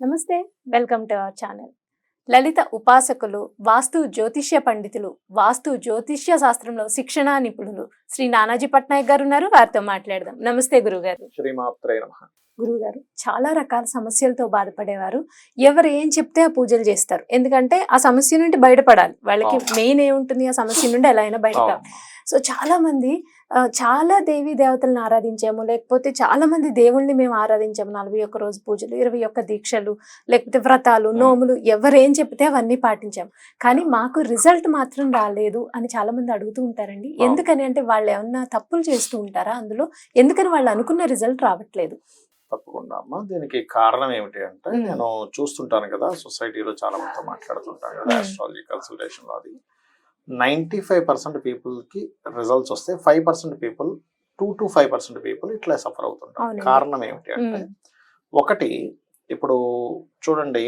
నమస్తే welcome to our channel. Lalitha ఉపాసకులు వాస్తు జ్యోతిష్య పండితులు వాస్తు జ్యోతిష్య శాస్త్రంలో శిక్షణా నిపుణులు శ్రీ నానాజీ పట్నాయక్ గారు ఉన్నారు. వారితో మాట్లాడదాం. నమస్తే గురుగారు. గురుగారు చాలా రకాల సమస్యలతో బాధపడేవారు. ఎవరు ఏం చెప్తే ఆ పూజలు చేస్తారు? ఎందుకంటే ఆ సమస్య నుండి బయటపడాలి. వాళ్ళకి. మెయిన్ ఏముంటుంది? ఆ సమస్య నుండి ఎలా అయినా బయట సో చాలా మంది చాలా దేవీ దేవతలను ఆరాధించాము లేకపోతే చాలా మంది దేవుళ్ళని మేము ఆరాధించాము నలభై ఒక్క రోజు పూజలు ఇరవై ఒక్క దీక్షలు లేకపోతే వ్రతాలు Hmm. నోములు ఎవరేం చెప్తే అవన్నీ పాటించాము కానీ మాకు రిజల్ట్ మాత్రం రాలేదు అని చాలా మంది అడుగుతూ ఉంటారండి. ఎందుకని అంటే వాళ్ళు ఏమన్నా తప్పులు చేస్తూ ఉంటారా అందులో ఎందుకని వాళ్ళు అనుకున్న రిజల్ట్ రావట్లేదు తప్పకుండా అమ్మ దీనికి కారణం ఏమిటి అంటే మ్మ్. నేను చూస్తుంటాను కదా సొసైటీలో చాలా మందితో మాట్లాడుతుంటాను కదా. ఆస్ట్రాలజీ కన్సల్టేషన్లో అది నైంటీ ఫైవ్ పర్సెంట్ పీపుల్కి రిజల్ట్స్ వస్తే five percent people two to five percent people ఇట్లా సఫర్ అవుతుంటారు. కారణం ఏమిటి అంటే. ఒకటి ఇప్పుడు చూడండి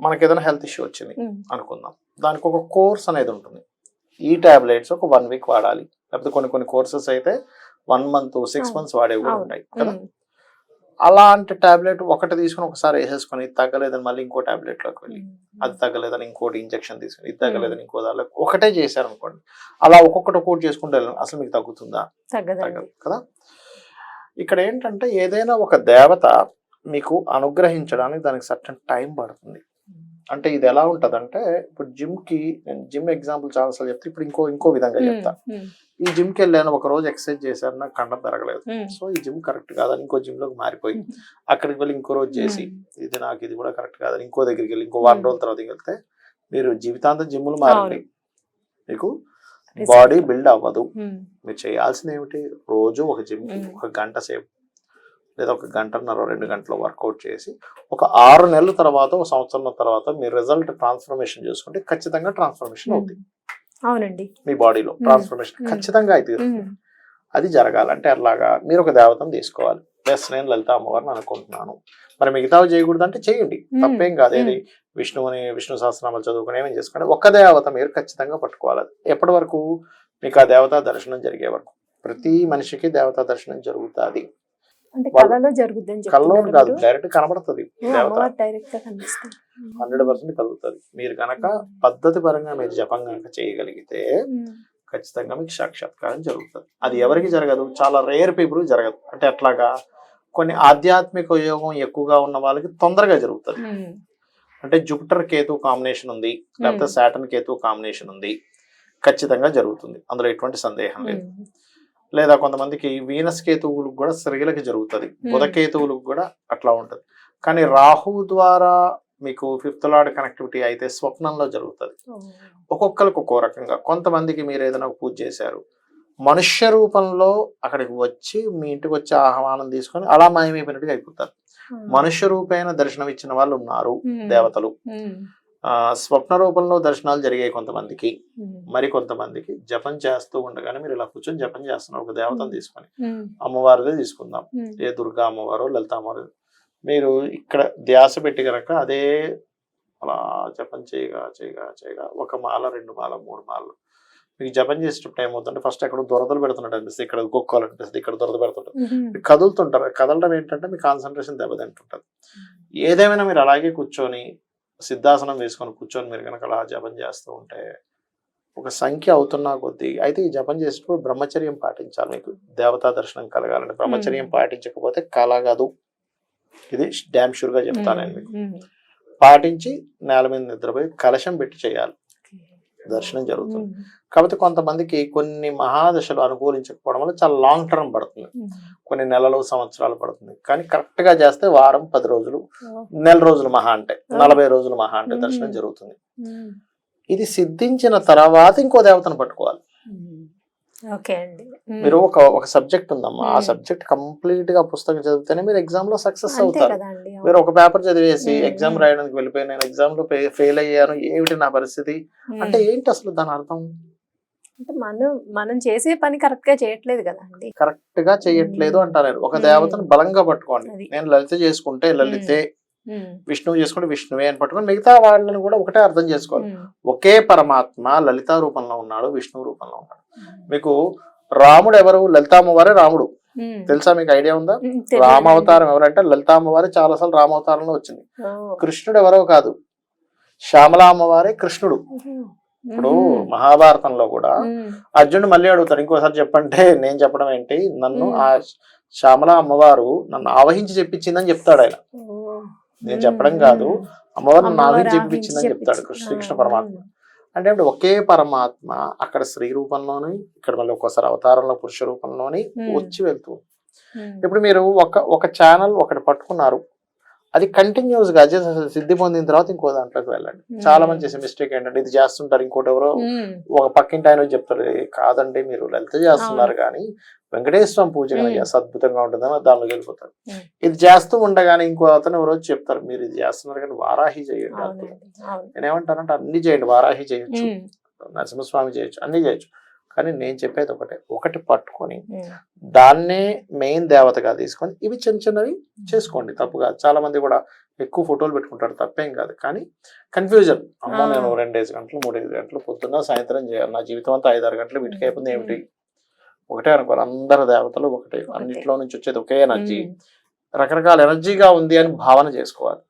మనకి ఏదైనా హెల్త్ ఇష్యూ వచ్చింది అనుకుందాం దానికి ఒక కోర్స్ అనేది ఉంటుంది ఈ టాబ్లెట్స్ ఒక వన్ వీక్ వాడాలి లేకపోతే కొన్ని కొన్ని కోర్సెస్ అయితే వన్ మంత్ సిక్స్. మంత్స్ వాడేవి కూడా. ఉంటాయి కదా అలాంటి టాబ్లెట్ ఒకటి తీసుకుని ఒకసారి వేసేసుకొని ఇది తగ్గలేదని మళ్ళీ ఇంకో టాబ్లెట్లోకి వెళ్ళి అది తగ్గలేదని ఇంకోటి ఇంజెక్షన్ తీసుకుని ఇది తగ్గలేదని ఇంకో దానిలో ఒకటే చేశారు అనుకోండి అలా ఒక్కొక్కటి ఒక్కొక్కటి చేసుకుంటే. అసలు మీకు తగ్గుతుందా? తగ్గదు కదా? ఇక్కడ ఏంటంటే ఏదైనా ఒక దేవత మీకు అనుగ్రహించడానికి దానికి సర్టన్ టైం పడుతుంది. అంటే ఇది ఎలా ఉంటదంటే ఇప్పుడు జిమ్కి నేను జిమ్ ఎగ్జాంపుల్ చాలాసార్లు చెప్తే ఇప్పుడు ఇంకో ఇంకో విధంగా చెప్తా. ఈ జిమ్కి వెళ్ళాను ఒక రోజు ఎక్సర్సైజ్ చేశాను నాకు కండం పెరగలేదు. సో ఈ జిమ్ కరెక్ట్ కాదని ఇంకో జిమ్లోకి మారిపోయి అక్కడికి వెళ్ళి ఇంకో రోజు చేసి. ఇది నాకు ఇది కూడా కరెక్ట్ కాదని ఇంకో దగ్గరికి వెళ్ళి ఇంకో వారం. రోజుల తర్వాత వెళ్తే మీరు జీవితాంతం జిమ్ములు మారండి. మీకు. బాడీ బిల్డ్ అవ్వదు. మీరు చేయాల్సింది ఏమిటి రోజు ఒక జిమ్. ఒక గంట సేపు లేదా ఒక గంటన్నర రెండు గంటల వర్కౌట్ చేసి ఒక ఆరు నెలల తర్వాత ఒక సంవత్సరం తర్వాత మీ రిజల్ట్ ట్రాన్స్ఫర్మేషన్ చూసుకుంటే ఖచ్చితంగా ట్రాన్స్ఫర్మేషన్ అవుతుంది. అవునండి. మీ బాడీలో. ట్రాన్స్ఫర్మేషన్. ఖచ్చితంగా అయితే అది జరగాలంటే అలాగా మీరు ఒక దేవతను తీసుకోవాలి. ప్లస్ నేను లలిత అమ్మవారిని అనుకుంటున్నాను. మరి మిగతావి చేయకూడదు అంటే చేయండి. తప్పేం కాదు. ఏది విష్ణువుని విష్ణు సహస్రనామాలు చదువుకుని ఏమేం చేసుకోండి ఒక్క దేవత మీరు ఖచ్చితంగా పట్టుకోవాలి. ఎప్పటి వరకు మీకు ఆ దేవతా దర్శనం జరిగే వరకు. ప్రతి మనిషికి దేవతా దర్శనం జరుగుతుంది. అంటే కళలో కల్లో చెప్తున్నారు కాదు? డైరెక్ట్ కనబడుతుంది హండ్రెడ్ పర్సెంట్ కలుగుతుంది. మీరు గనక పద్ధతి పరంగా మీరు జపం గనక చేయగలిగితే ఖచ్చితంగా మీకు సాక్షాత్కారం జరుగుతుంది. అది ఎవరికి జరగదు చాలా రేర్ పీపుల్ జరగదు. అంటే ఎట్లాగా? కొన్ని ఆధ్యాత్మిక యోగం ఎక్కువగా ఉన్న వాళ్ళకి తొందరగా జరుగుతుంది. అంటే జూపిటర్ కేతు కాంబినేషన్ ఉంది లేకపోతే. సాటర్న్ కేతు కాంబినేషన్ ఉంది. ఖచ్చితంగా జరుగుతుంది. అందులో ఎటువంటి సందేహం లేదు. లేదా కొంతమందికి వీనస్ కేతువులకు కూడా స్త్రీలకి జరుగుతుంది. బుధ కేతువులకు కూడా అట్లా ఉంటుంది. కానీ రాహు ద్వారా మీకు ఫిఫ్త్ లార్డ్ కనెక్టివిటీ అయితే స్వప్నంలో జరుగుతుంది. ఒక్కొక్కరికి ఒక్కో రకంగా. కొంతమందికి మీరు ఏదైనా పూజ చేశారు. మనుష్య రూపంలో అక్కడికి వచ్చి మీ ఇంటికి వచ్చి ఆహ్వానం తీసుకొని అలా మాయమైపోయినట్టుగా అయిపోతారు. మనుష్య రూపైన దర్శనం ఇచ్చిన వాళ్ళు ఉన్నారు దేవతలు. స్వప్న రూపంలో దర్శనాలు జరిగాయి కొంతమందికి మరి కొంతమందికి. జపం చేస్తూ ఉండగానే మీరు ఇలా కూర్చొని జపం చేస్తున్నారు ఒక దేవతను తీసుకొని. అమ్మవారిదే తీసుకుందాం. ఏ దుర్గా అమ్మవారు లలిత అమ్మవారు. మీరు ఇక్కడ ధ్యాస పెట్టి కనుక అదే అలా జపం చేయగా చేయగా చేయగా ఒక మాల రెండు మాల మూడు మాలలు. మీకు జపం చేసేటప్పుడు ఏమవుతుందంటే ఫస్ట్ ఎక్కడ దురదలు పెడుతున్నట్టు అనిపిస్తుంది. ఇక్కడ కుక్కోవాలనిపిస్తుంది ఇక్కడ దురద మీరు కదులుతుంటారు. కదలడం ఏంటంటే మీ కాన్సన్ట్రేషన్ దెబ్బతింటుంటుంది. ఏదేమైనా మీరు అలాగే కూర్చొని సిద్ధాసనం వేసుకొని కూర్చొని మీరు కనుక అలా జపం చేస్తూ ఉంటే ఒక సంఖ్య అవుతున్నా కొద్దీ అయితే ఈ జపం చేసేటప్పుడు బ్రహ్మచర్యం పాటించాలి మీకు. దేవతా దర్శనం కలగాలంటే బ్రహ్మచర్యం పాటించకపోతే కలగదు. ఇది డ్యామ్ షూర్గా చెప్తాను నేను మీకు. పాటించి నేల మీద నిద్రపోయి కలశం పెట్టి చేయాలి. దర్శనం జరుగుతుంది. కాకపోతే కొంతమందికి కొన్ని మహాదశలు అనుకూలించకపోవడం వల్ల చాలా లాంగ్ టర్మ్ పడుతుంది. కొన్ని నెలలు సంవత్సరాలు పడుతుంది. కానీ కరెక్ట్గా చేస్తే వారం పది రోజులు నెల రోజులు మహా అంటే నలభై రోజులు మహా అంటే దర్శనం. జరుగుతుంది. ఇది సిద్ధించిన తర్వాత ఇంకో దేవతను పట్టుకోవాలి. ఓకే అండి మీరు ఒక ఒక సబ్జెక్ట్ ఉందమ్మా ఆ. సబ్జెక్ట్ కంప్లీట్గా పుస్తకం చదివితేనే మీరు ఎగ్జామ్లో సక్సెస్ అవుతారు. మీరు ఒక పేపర్ చదివేసి ఎగ్జామ్. రాయడానికి వెళ్ళిపోయి నేను ఎగ్జామ్లో ఫెయిల్ అయ్యాను ఏమిటి నా పరిస్థితి అంటే ఏంటి అసలు దాని అర్థం అంటే మనం మనం చేసే పని కరెక్ట్గా చేయట్లేదు కదండి కరెక్ట్గా చేయట్లేదు. అంటారు నేను. ఒక. దేవతను బలంగా పట్టుకోండి. నేను లలిత చేసుకుంటే లలితే విష్ణువు చేసుకుంటే విష్ణువే అని పట్టుకొని మిగతా వాళ్ళని కూడా ఒకటే అర్థం చేసుకోవాలి ఒకే పరమాత్మ లలిత రూపంలో ఉన్నాడు విష్ణు రూపంలో ఉన్నాడు మీకు రాముడు ఎవరు లలితామ్మవారే రాముడు. తెలుసా మీకు ఐడియా ఉందా. రామావతారం ఎవరంటే లలిత అమ్మవారి చాలాసార్లు రామావతారంలో వచ్చింది. కృష్ణుడు ఎవరో కాదు శ్యామల అమ్మవారే కృష్ణుడు ఇప్పుడు. మహాభారతంలో కూడా. అర్జునుడు మళ్ళీ అడుగుతాడు ఇంకోసారి చెప్పంటే నేను చెప్పడం ఏంటి నన్ను. ఆ శ్యామల అమ్మవారు నన్ను ఆవహించి చెప్పించిందని చెప్తాడు ఆయన. నేను చెప్పడం కాదు ఉమ్. అమ్మవారు నన్ను అమ్మవారు ఆవహించి ఆవించి చెప్పించిందని చెప్తాడు శ్రీకృష్ణ పరమాత్మ అంటే ఇప్పుడు ఒకే పరమాత్మ అక్కడ స్త్రీ రూపంలోని ఇక్కడ మళ్ళీ ఒక్కోసారి అవతారంలో పురుష రూపంలోని. వచ్చి వెళ్తూ. ఇప్పుడు మీరు ఒక ఒక ఛానల్ ఒకటి పట్టుకున్నారు అది కంటిన్యూస్గా అజయ్ సిద్ధి పొందిన తర్వాత ఇంకో దాంట్లోకి వెళ్ళండి మ్మ్. చాలా మంది చేసే మిస్టేక్ ఏంటంటే ఇది చేస్తుంటారు ఇంకోటి ఎవరో ఉమ్. ఒక పక్కింటి ఆయన చెప్తారు "ఏ, కాదండి మీరు లలిత చేస్తున్నారు కానీ వెంకటేశ్వర పూజ. చేస్తే అద్భుతంగా ఉంటుందని దానిలోకి వెళ్ళిపోతారు. ఇది చేస్తూ ఉండగానే ఇంకో అతను ఎవరో చెప్తారు మీరు ఇది చేస్తున్నారు కానీ వారాహి చేయండి అద్భుతం." అవునండి అవును నేను ఏమంటానంటే అన్ని చేయండి వారాహి చేయొచ్చు. నరసింహస్వామి చేయొచ్చు అన్ని చేయొచ్చు కానీ నేను చెప్పేది ఒకటే. ఒకటి పట్టుకొని. దాన్నే మెయిన్ దేవతగా తీసుకొని ఇవి చిన్న చిన్నవి చేసుకోండి. తప్పుగా చాలా మంది కూడా ఎక్కువ ఫోటోలు పెట్టుకుంటారు తప్పేం కాదు. కానీ కన్ఫ్యూజన్ అమ్మో. నేను రెండేసి గంటలు మూడేసి గంటలు పొద్దున్న సాయంత్రం చేయాలి. నా జీవితం అంతా ఐదారు గంటలు వీటికి అయిపోయింది ఏమిటి? ఒకటే అనుకోరు అందరు దేవతలు ఒకటే. అన్నిట్లో నుంచి వచ్చేది ఒకే ఎనర్జీ. రకరకాల ఎనర్జీగా ఉంది అని భావన చేసుకోవాలి.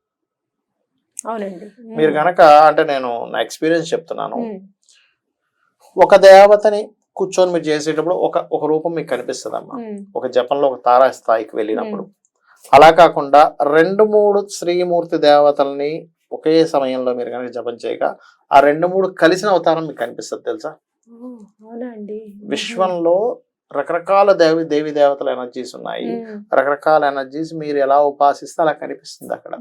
అవునండి. మీరు గనక అంటే నేను నా ఎక్స్పీరియన్స్ చెప్తున్నాను. ఒక దేవతని కూర్చొని మీరు చేసేటప్పుడు ఒక ఒక రూపం మీకు కనిపిస్తుంది అమ్మా. ఒక జపంలో ఒక తారా స్థాయికి వెళ్ళినప్పుడు అలా కాకుండా రెండు మూడు శ్రీమూర్తి దేవతల్ని ఒకే సమయంలో మీరు కనుక జపం చేయక ఆ రెండు మూడు కలిసిన అవతారం మీకు కనిపిస్తుంది తెలుసా విశ్వంలో రకరకాల దేవి దేవి దేవతల ఎనర్జీస్ ఉన్నాయి. రకరకాల ఎనర్జీస్ మీరు ఎలా ఉపాసిస్తే అలా కనిపిస్తుంది అక్కడ.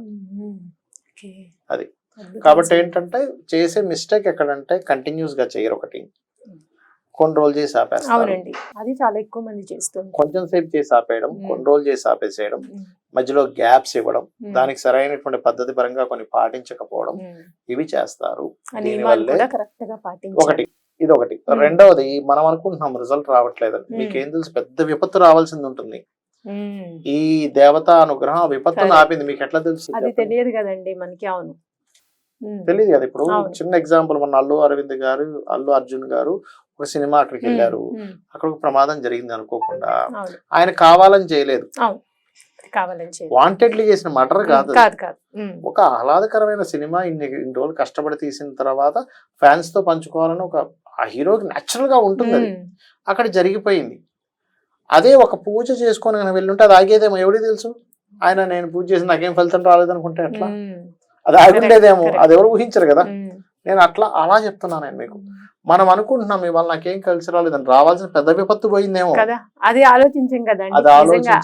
అది. కాబట్టి. ఏంటంటే చేసే మిస్టేక్ ఎక్కడంటే కంటిన్యూస్గా చేయరు ఒకటి. కొన్ని రోజులు చేసి ఆపేస్తారు. అవునండి. అది చాలా ఎక్కువ మంది చేస్తుంది కొంచెం సేపు చేసి ఆపేయడం. కొన్ని రోజులు చేసి ఆపేసేయడం మధ్యలో గ్యాప్స్ ఇవ్వడం దానికి సరైనటువంటి పద్ధతి పరంగా కొన్ని పాటించకపోవడం ఇవి చేస్తారు. దీనివల్లే ఒకటి ఇది ఒకటి. రెండవది మనం అనుకుంటున్నాం రిజల్ట్ రావట్లేదు. మీకేం తెలుసు పెద్ద విపత్తు రావాల్సింది ఉంటుంది. ఈ దేవత అనుగ్రహం విపత్తును. ఆపింది. మీకు ఎట్లా తెలుసు? అది తెలియదు కదండి మనకి. అవును. తెలియదు కదా ఇప్పుడు. చిన్న ఎగ్జాంపుల్ మన అల్లు అరవింద్ గారు అల్లు అర్జున్ గారు ఒక సినిమా అక్కడికి. వెళ్ళారు. అక్కడ ఒక ప్రమాదం జరిగింది అనుకోకుండా. ఆయన కావాలని చేయలేదు. వాంటెడ్లీ చేసిన మర్డర్ ఉమ్, కాదు. ఒక ఆహ్లాదకరమైన సినిమా ఇన్ని ఇన్ని రోజులు కష్టపడి తీసిన తర్వాత ఫ్యాన్స్తో పంచుకోవాలని ఒక ఆ హీరోకి న్యాచురల్గా ఉంటుంది. అక్కడ జరిగిపోయింది. అదే ఒక పూజ చేసుకొని వెళ్ళుంటే అది ఆగేదేమో. ఎవరికి తెలుసు? ఆయన నేను పూజ చేసి నాకేం ఫలితం రాలేదు అనుకుంటే ఎట్లా. అది ఆగుండేదేమో correct. అది ఎవరు ఊహించరు కదా. నేను అట్లా అలా చెప్తున్నాను నేను మీకు మనం అనుకుంటున్నాం ఇవాళ నాకేం కలిసి రాలేదని రావాల్సిన పెద్ద విపత్తు పోయిందేమో కదా అది ఆలోచించాం కదండి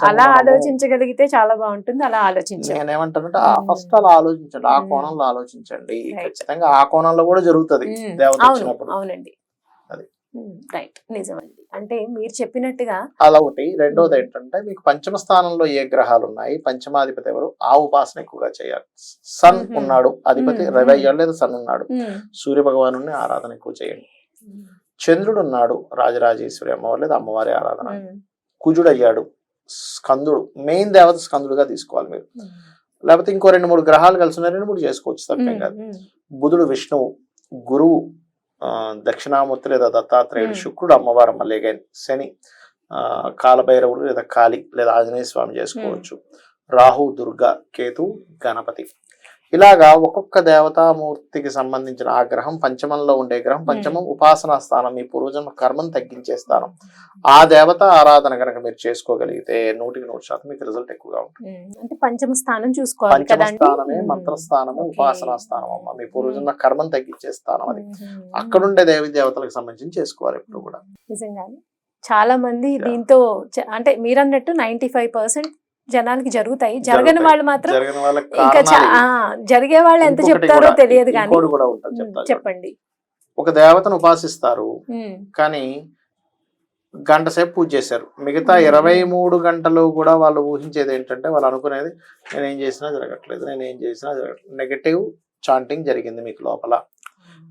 అలా. ఆలోచించగలిగితే చాలా బాగుంటుంది అలా ఆలోచించాం నేనేమంటానంటే. ఫస్ట్ అలా ఆలోచించండి ఆ. కోణంలో ఆలోచించండి. ఖచ్చితంగా ఆ కోణంలో కూడా జరుగుతుంది. దేవత అవునండి. రైట్ నిజమండి అంటే మీరు చెప్పినట్టుగా అలా ఒకటి రెండోది. ఏంటంటే మీకు పంచమ స్థానంలో ఏ గ్రహాలు ఉన్నాయి పంచమాధిపతి ఎవరు ఆ ఉపాసన ఎక్కువగా చేయాలి సన్. ఉన్నాడు అధిపతి. రవి అయ్యాడు లేదా సన్ ఉన్నాడు. సూర్య భగవాను ఆరాధన ఎక్కువ చేయండి చంద్రుడు ఉన్నాడు రాజరాజేశ్వరి అమ్మవారు లేదా అమ్మవారి ఆరాధన. కుజుడు అయ్యాడు స్కందుడు మెయిన్ దేవత స్కందుడుగా తీసుకోవాలి మీరు. లేకపోతే ఇంకో రెండు మూడు గ్రహాలు కలిసి ఉన్నాయి రెండు మూడు చేసుకోవచ్చు తప్పేం కాదు. బుధుడు విష్ణువు గురువు దక్షిణామూర్తి లేదా దత్తాత్రేయుడు. శుక్రుడు అమ్మవారు మళ్ళీ again శని ఆ, కాలభైరవుడు లేదా కాళి లేదా ఆంజనేయ స్వామి చేసుకోవచ్చు. రాహు దుర్గా కేతు గణపతి. ఇలాగా ఒక్కొక్క దేవతామూర్తికి సంబంధించిన ఆ గ్రహం పంచమంలో ఉండే గ్రహం పంచమం ఉపాసనా స్థానం మీ పూర్వజన్మ కర్మను తగ్గించే స్థానం ఆ దేవత ఆరాధన కనుక మీరు చేసుకోగలిగితే నూటికి నూరు శాతం మీకు రిజల్ట్ ఎక్కువగా ఉంటుంది. అంటే పంచమ స్థానం చూసుకోవాలి పంచమ స్థానమే. మంత్రస్థానము. ఉపాసనా స్థానం అమ్మ మీ పూర్వజన్మ కర్మను తగ్గించే స్థానం అది. అక్కడుండే దేవి దేవతలకు సంబంధించి చేసుకోవాలి ఎప్పుడు కూడా నిజంగానే చాలా మంది. దీంతో అంటే మీరు అన్నట్టు నైన్టీ ఫైవ్ పర్సెంట్ జనాలకి జరుగుతాయి జరగని. వాళ్ళు మాత్రం ఇంకా. జరిగే వాళ్ళు ఎంత చెప్తారో తెలియదు కానీ. చెప్పండి ఒక దేవతను ఉపాసిస్తారు కానీ గంట సేపు పూజ చేశారు మిగతా. ఇరవై మూడు గంటలు కూడా వాళ్ళు ఊహించేది ఏంటంటే వాళ్ళు అనుకునేది నేను ఏం చేసినా జరగట్లేదు నేను ఏం చేసినా జరగట్లేదు నెగటివ్ చాంటింగ్ జరిగింది మీకు లోపల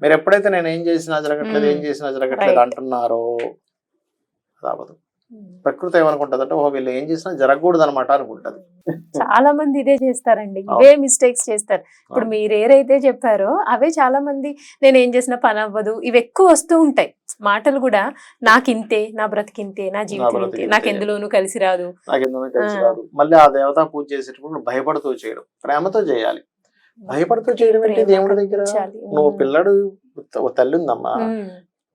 మీరు ఎప్పుడైతే నేను ఏం చేసినా జరగట్లేదు ఏం. చేసినా జరగట్లేదు. అంటున్నారో ఉమ్. ప్రకృతి ఏమనుకుంటుంది అంటే వీళ్ళు ఏం చేసినా జరగకూడదు అనమాట అనుకుంటది. చాలా మంది ఇదే చేస్తారండి. ఇవే మిస్టేక్స్ చేస్తారు. ఇప్పుడు. మీరు ఏదైతే చెప్పారో అవే చాలా మంది నేను ఏం చేసిన పని అవ్వదు. ఇవి ఎక్కువ వస్తూ ఉంటాయి. మాటలు కూడా నాకింతే నా బ్రతికింతే నా జీవితం ఇంతే. నాకు ఎందులోనూ కలిసి రాదు. నాకు మళ్ళీ ఆ దేవతా పూజ చేసేటప్పుడు భయపడుతూ చేయడం ప్రేమతో చేయాలి. భయపడుతూ చేయడం ప్రేమ దేవుడి దగ్గర. నువ్వు. పిల్లడు తల్లి ఉందమ్మా.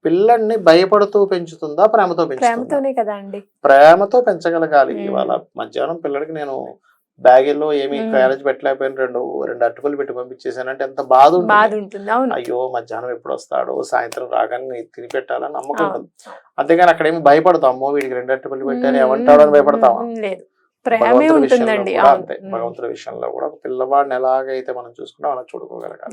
ఉమ్. పిల్లడిని భయపడుతూ పెంచుతుందా ప్రేమతో పెంచుతుందా? ప్రేమతోనే కదా అండి ప్రేమతో పెంచగలగాలి. ఇవాళ మధ్యాహ్నం పిల్లడికి నేను బ్యాగేలో ఏమి. క్యారేజ్ పెట్టలేకపోయిన రెండు రెండు అటుకులు పెట్టి పంపించేసానంటే ఎంత బాధ ఉంటుంది. అయ్యో మధ్యాహ్నం ఎప్పుడు వస్తాడో సాయంత్రం రాగానే తిని పెట్టాలని నమ్మకం. ఉంటుంది అంతేగాని అక్కడ ఏమి భయపడతాం. అమ్మో వీడికి రెండు అట్టుపల్లి పెట్టాను ఏమంటాడో అని లేదు. ప్రేమే భగవంతుడి విషయంలో ఉంటుందండి. కూడా. భగవంతుడి విషయంలో పిల్లవాడిని ఎలాగైతే మనం చూసుకుంటాం అలా చూడుకోగలగాలి.